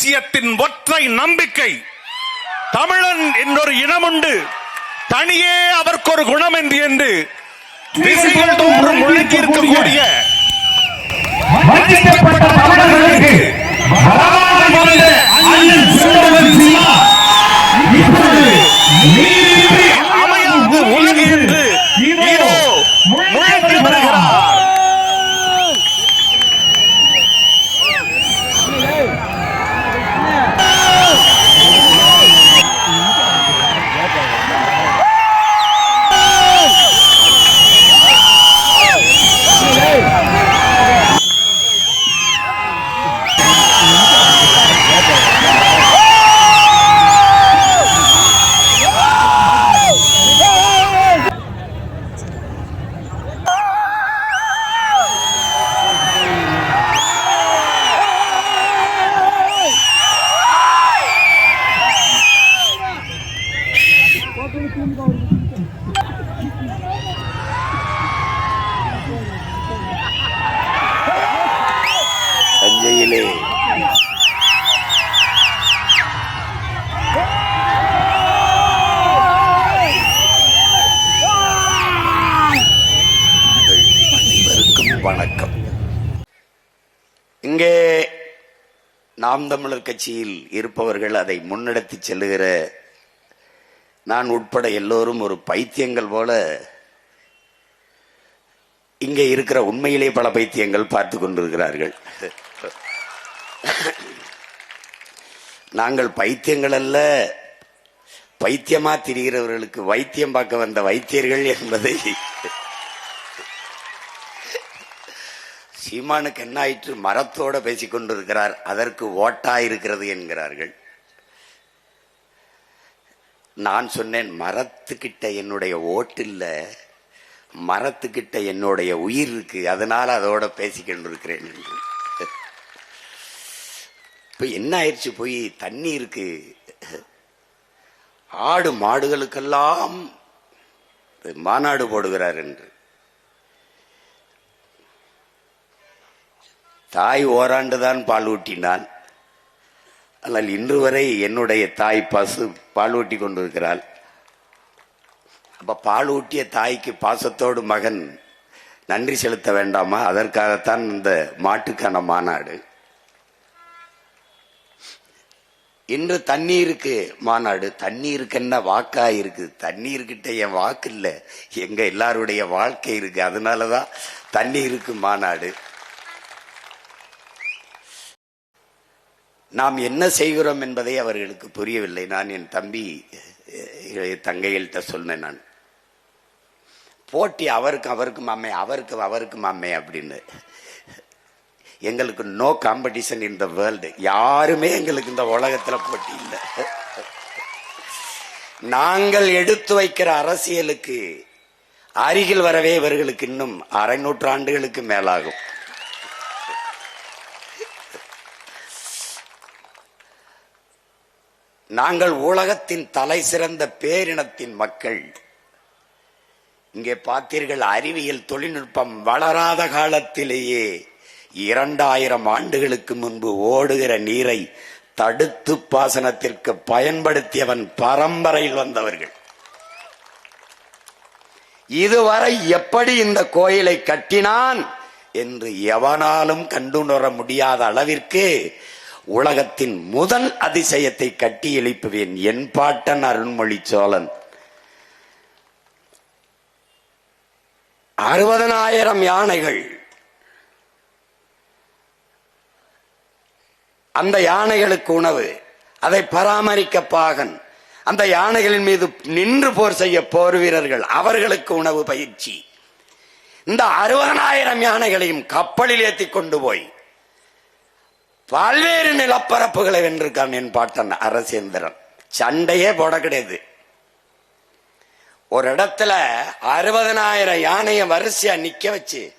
தேசியத்தின் ஒற்றை நம்பிக்கை. தமிழன் என்றொரு இனம் உண்டு தனியே அவருக்கு ஒரு குணம் என்று என்று திசைகள் இருக்கக்கூடிய மன்னிக்கப்பட்ட தமிழர்களுக்கு வணக்கம். இங்கே நாம் தமிழர் கட்சியில் இருப்பவர்கள் அதை முன்னெடுத்து செல்லுகிற நான் உட்பட எல்லோரும் ஒரு பைத்தியங்கள் போல இங்கே இருக்கிற உண்மையிலே பல பைத்தியங்கள் பார்த்து கொண்டிருக்கிறார்கள். நாங்கள் பைத்தியங்கள் அல்ல பைத்தியமா திரிகிறவர்களுக்கு வைத்தியம் பார்க்க வந்த வைத்தியர்கள் என்பதை சீமானுக்கு என்ன ஆயிற்று? மரத்தோட பேசிக்கொண்டிருக்கிறார் அதற்கு ஓட்டா இருக்கிறது என்கிறார்கள். நான் சொன்னேன் மரத்துக்கிட்ட என்னுடைய ஓட்டு இல்லை மரத்துக்கிட்ட என்னுடைய உயிர் இருக்கு அதனால அதோட பேசிக்கொண்டு இருக்கிறேன் என்று. இப்ப என்ன ஆயிடுச்சு போய் தண்ணி இருக்கு. ஆடு மாடுகளுக்கெல்லாம் மாநாடு போடுகிறார் என்று. தாய் ஓராண்டுதான் பால் ஊட்டினான். ஆனால் இன்று வரை என்னுடைய தாய் பசு பால் ஊட்டி கொண்டிருக்கிறாள். அப்ப பால் ஊட்டிய தாய்க்கு பாசத்தோடு மகன் நன்றி செலுத்த வேண்டாமா? அதற்காகத்தான் இந்த மாட்டுக்கான மாநாடு. இன்று தண்ணீருக்கு மாநாடு. தண்ணீருக்கு என்ன வாக்கா இருக்கு? தண்ணீர்கிட்ட என் வாக்கு இல்லை. எங்க எல்லாருடைய வாழ்க்கை இருக்கு. அதனாலதான் தண்ணீருக்கு மாநாடு. நாம் என்ன செய்கிறோம் என்பதை அவர்களுக்கு புரியவில்லை. நான் என் தம்பி தங்கைகள்கிட்ட சொன்னேன் நான். போட்டி அவருக்கு அவருக்கும் அம்மை அவருக்கு அவருக்கும் அம்மை அப்படின்னு. எங்களுக்கு no competition in the world யாருமே எங்களுக்கு இந்த உலகத்தில் போட்டி இல்லை. நாங்கள் எடுத்து வைக்கிற அரசியலுக்கு அருகில் வரவே இவர்களுக்கு இன்னும் அரை நூற்றாண்டுகளுக்கு மேலாகும். நாங்கள் உலகத்தின் தலை சிறந்த பேரினத்தின் மக்கள். இங்கே பார்த்தீர்கள் அறிவியல் தொழில்நுட்பம் வளராத காலத்திலேயே இரண்டாயிரம் ஆண்டுகளுக்கு முன்பு ஓடுகிற நீரை தடுத்து பாசனத்திற்கு பயன்படுத்தியவன் பரம்பரையில் வந்தவர்கள். இதுவரை எப்படி இந்த கோயிலை கட்டினான் என்று எவனாலும் கண்டுணர முடியாத அளவிற்கு உலகத்தின் முதல் அதிசயத்தை கட்டி எழுப்புவேன். என் பாட்டன் அருண்மொழி சோழன் அறுபதனாயிரம் யானைகள். அந்த யானைகளுக்கு உணவு. அதை பராமரிக்க பாகன். அந்த யானைகளின் மீது நின்று போர் செய்ய போர் வீரர்கள். அவர்களுக்கு உணவு பயிற்சி. இந்த அறுபதனாயிரம் யானைகளையும் கப்பலில் ஏற்றி கொண்டு போய் பல்வேறு நிலப்பரப்புகளை வென்றிருக்கான் என் பாட்டன் அரசேந்திரன். சண்டையே போட கிடையாது. ஒரு இடத்துல அறுபதனாயிரம் யானையை வரிசையா நிக்க வச்சு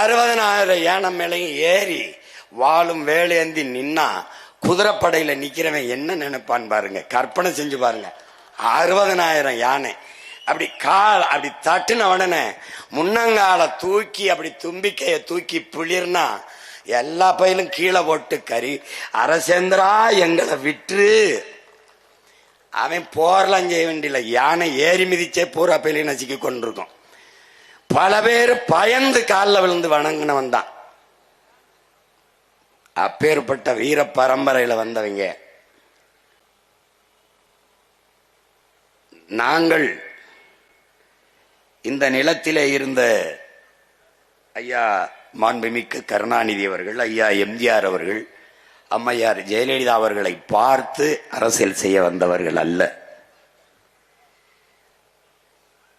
அறுபதனாயிரம் யானை மேலையும் ஏறி வாழும் வேலையேந்தி நின்னா குதிரைப்படையில நிக்கிறவன் என்ன நினைப்பான் பாருங்க. கற்பனை செஞ்சு பாருங்க. அறுபதனாயிரம் யானை. அப்படி கால் அப்படி தட்டுன உடனே முன்னங்கால தூக்கி அப்படி தும்பிக்கைய தூக்கி பிளிர்னா எல்லா பயிலும் கீழே போட்டு கறி. அரசேந்திரா எங்களை விற்று. அவன் போரெல்லாம் செய்ய வேண்டியல யானை ஏறி மிதிச்சே பூரா பயிலையும் நசுக்கி கொண்டிருக்கோம். பல பேர் பயந்து காலில் விழுந்து வணங்கினவன் தான். அப்பேற்பட்ட வீர பரம்பரையில வந்தவங்க. நாங்கள் இந்த நிலத்திலே இருந்த ஐயா மாண்புமிக்க கருணாநிதி அவர்கள் ஐயா எம்ஜிஆர் அவர்கள் அம்மையார் ஜெயலலிதா அவர்களை பார்த்து அரசியல் செய்ய வந்தவர்கள் அல்ல.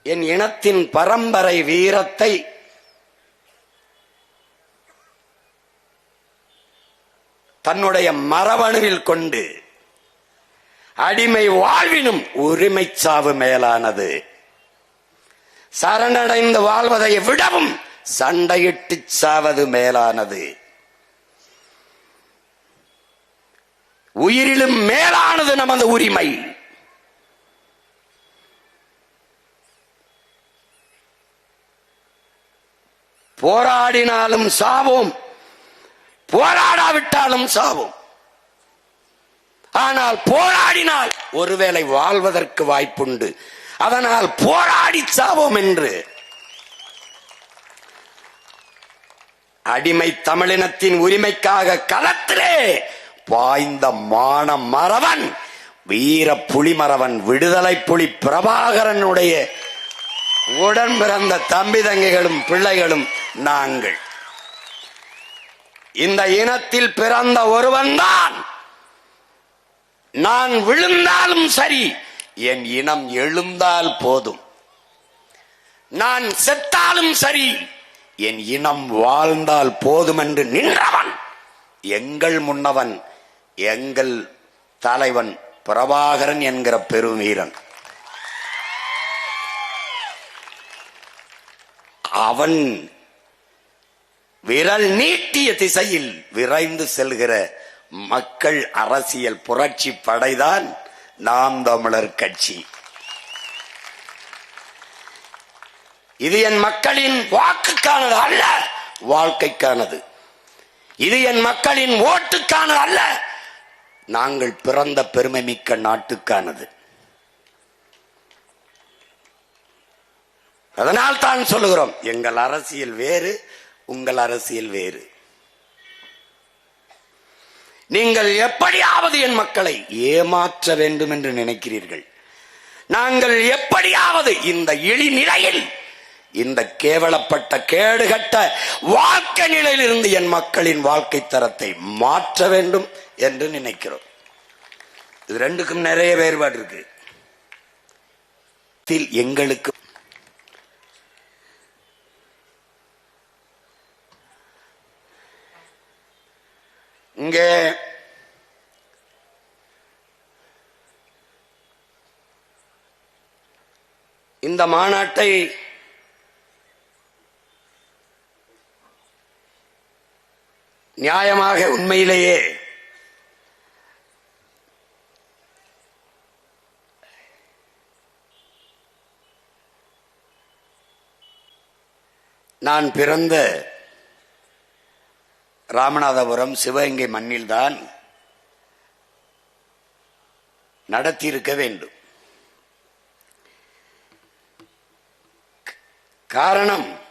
என் இனத்தின் பரம்பரை வீரத்தை தன்னுடைய மரபணுவில் கொண்டு அடிமை வாழ்வினும் உரிமை சாவு மேலானது. சரணடைந்து வாழ்வதை விடவும் சண்டையிட்டு சாவது மேலானது. உயிரிலும் மேலானது நமது உரிமை. போராடினாலும் சாவோம். போராடாவிட்டாலும் சாவோம். ஆனால் போராடினால் ஒருவேளை வாழ்வதற்கு வாய்ப்புண்டு. அதனால் போராடி சாவோம் என்று அடிமை தமிழினத்தின் உரிமைக்காக களத்திலே பாய்ந்த மான மறவன் வீர புலிமறவன் விடுதலை புலி பிரபாகரனுடைய உடன் பிறந்த தம்பி தங்கைகளும் பிள்ளைகளும் நாங்கள். இந்த இனத்தில் பிறந்த ஒருவன் தான். நான் விழுந்தாலும் சரி என் இனம் எழுந்தால் போதும். நான் செத்தாலும் சரி என் இனம் வாழ்ந்தால் போதுமென்று நின்றவன். எங்கள் முன்னவன் எங்கள் தலைவன் பிரபாகரன் என்கிற பெருவீரன். அவன் விரல் நீட்டிய திசையில் விரைந்து செல்கிற மக்கள் அரசியல் புரட்சி படைதான் நாம் தமிழர் கட்சி. இது என் மக்களின் வாக்குக்கானது அல்ல வாழ்க்கைக்கானது. இது என் மக்களின் ஓட்டுக்கானது அல்ல நாங்கள் பிறந்த பெருமை மிக்க நாட்டுக்கானது. அதனால் தான் சொல்லுகிறோம் எங்கள் அரசியல் வேறு உங்கள் அரசியல் வேறு. நீங்கள் எப்படியாவது என் மக்களை ஏமாற்ற வேண்டும் என்று நினைக்கிறீர்கள். நாங்கள் எப்படியாவது இந்த இழிநிலையில் இந்த கேவலப்பட்ட கேடுகட்ட வாழ்க்கை நிலையிலிருந்து என் மக்களின் வாழ்க்கை தரத்தை மாற்ற வேண்டும் என்று நினைக்கிறோம். இது ரெண்டுக்கும் நிறைய வேறுபாடு இருக்கு. எங்களுக்கு இங்கே இந்த மாநாட்டை நியாயமாக உண்மையிலேயே. நான் பிறந்த ராமநாதபுரம் சிவகங்கை மண்ணில்தான் நடத்தியிருக்க வேண்டும். காரணம்